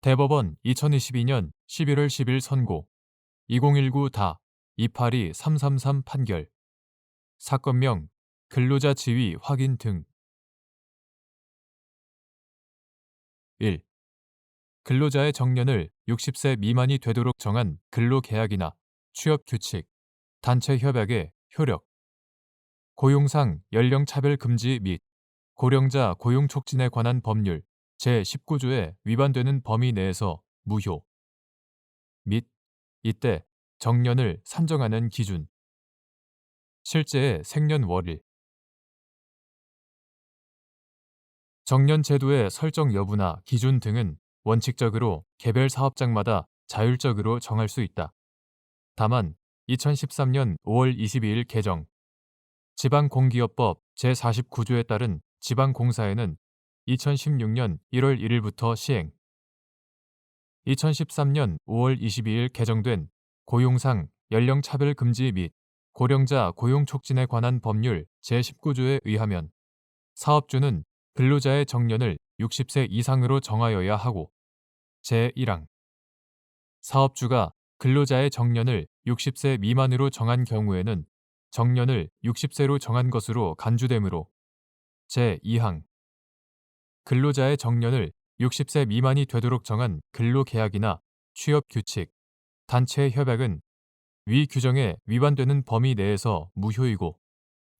대법원 2022년 11월 10일 선고. 2019다 282-333 판결. 사건명 근로자 지위 확인 등. 1. 근로자의 정년을 60세 미만이 되도록 정한 근로계약이나 취업규칙, 단체협약의 효력. 고용상 연령차별 금지 및 고령자 고용 촉진에 관한 법률 제19조에 위반되는 범위 내에서 무효. 및 이때 정년을 산정하는 기준. 실제의 생년월일. 정년 제도의 설정 여부나 기준 등은 원칙적으로 개별 사업장마다 자율적으로 정할 수 있다. 다만 2013년 5월 22일 개정. 지방공기업법 제49조에 따른 지방공사에는 2016년 1월 1일부터 시행. 2013년 5월 22일 개정된 고용상 연령차별 금지 및 고령자 고용 촉진에 관한 법률 제19조에 의하면 사업주는 근로자의 정년을 60세 이상으로 정하여야 하고 제1항. 사업주가 근로자의 정년을 60세 미만으로 정한 경우에는 정년을 60세로 정한 것으로 간주되므로 제2항 근로자의 정년을 60세 미만이 되도록 정한 근로계약이나 취업 규칙, 단체 협약은 위 규정에 위반되는 범위 내에서 무효이고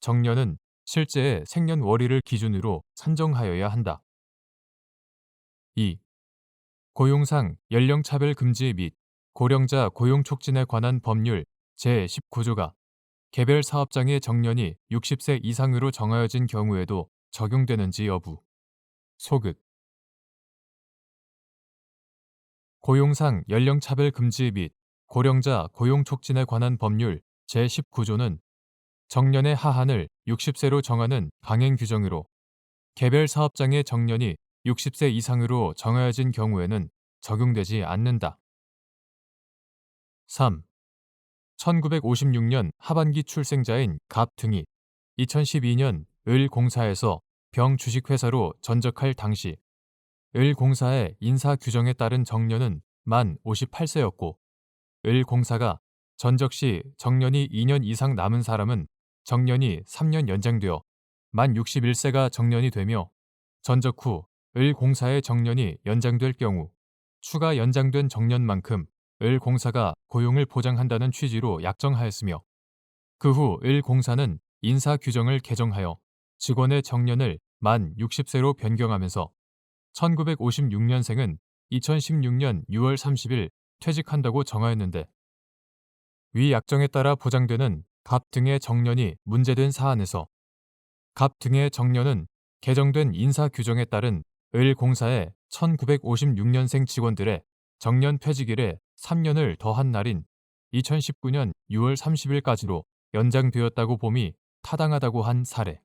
정년은 실제의 생년월일을 기준으로 산정하여야 한다. 2. 고용상 연령차별 금지 및 고령자 고용 촉진에 관한 법률 제19조가 개별 사업장의 정년이 60세 이상으로 정하여진 경우에도 적용되는지 여부. 소극 고용상 연령차별 금지 및 고령자 고용 촉진에 관한 법률 제19조는 정년의 하한을 60세로 정하는 강행 규정으로 개별 사업장의 정년이 60세 이상으로 정하여진 경우에는 적용되지 않는다. 3. 1956년 하반기 출생자인 갑 등이 2012년 을 공사에서 병 주식회사로 전적할 당시 을 공사의 인사 규정에 따른 정년은 만 58세였고 을 공사가 전적 시 정년이 2년 이상 남은 사람은 정년이 3년 연장되어 만 61세가 정년이 되며 전적 후 을 공사의 정년이 연장될 경우 추가 연장된 정년만큼 을 공사가 고용을 보장한다는 취지로 약정하였으며 그 후 을 공사는 인사 규정을 개정하여 직원의 정년을 만 60세로 변경하면서 1956년생은 2016년 6월 30일 퇴직한다고 정하였는데 위 약정에 따라 보장되는 갑 등의 정년이 문제된 사안에서 갑 등의 정년은 개정된 인사 규정에 따른 을 공사의 1956년생 직원들의 정년 퇴직일에 3년을 더한 날인 2019년 6월 30일까지로 연장되었다고 봄이 타당하다고 한 사례.